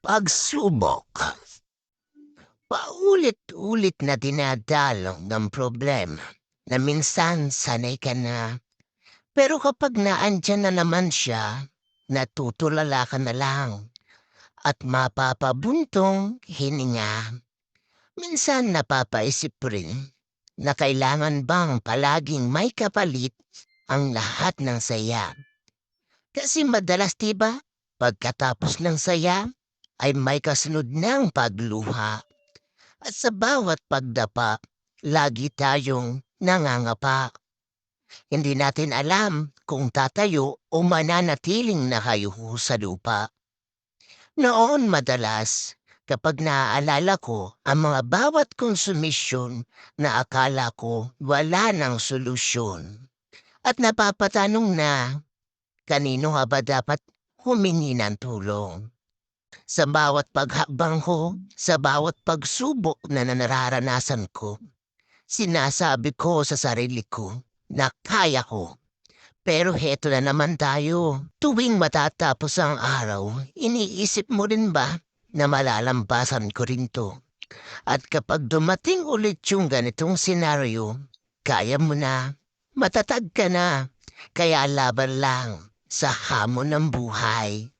pagsubok. Paulit-ulit na dinadalong ng problema na minsan sanay ka na. Pero kapag naandyan na naman siya, natutulala ka na lang at mapapabuntong hininga. Minsan napapaisip rin na kailangan bang palaging may kapalit ang lahat ng saya. Kasi madalas diba, pagkatapos ng saya, ay may kasunod ng pagluha. At sa bawat pagdapa, lagi tayong nangangapa. Hindi natin alam kung tatayo o mananatiling nakayuho sa lupa. Noon madalas, kapag naaalala ko ang mga bawat konsumisyon na akala ko wala ng solusyon. At napapatanong na, kanino nga ba dapat humingi ng tulong? Sa bawat paghakbang ko, sa bawat pagsubok na nararanasan ko, sinasabi ko sa sarili ko na kaya ko. Pero heto na naman tayo. Tuwing matatapos ang araw, iniisip mo rin ba na malalampasan ko rin to? At kapag dumating ulit yung ganitong senaryo, kaya mo na, matatag ka na, kaya laban lang sa hamon ng buhay.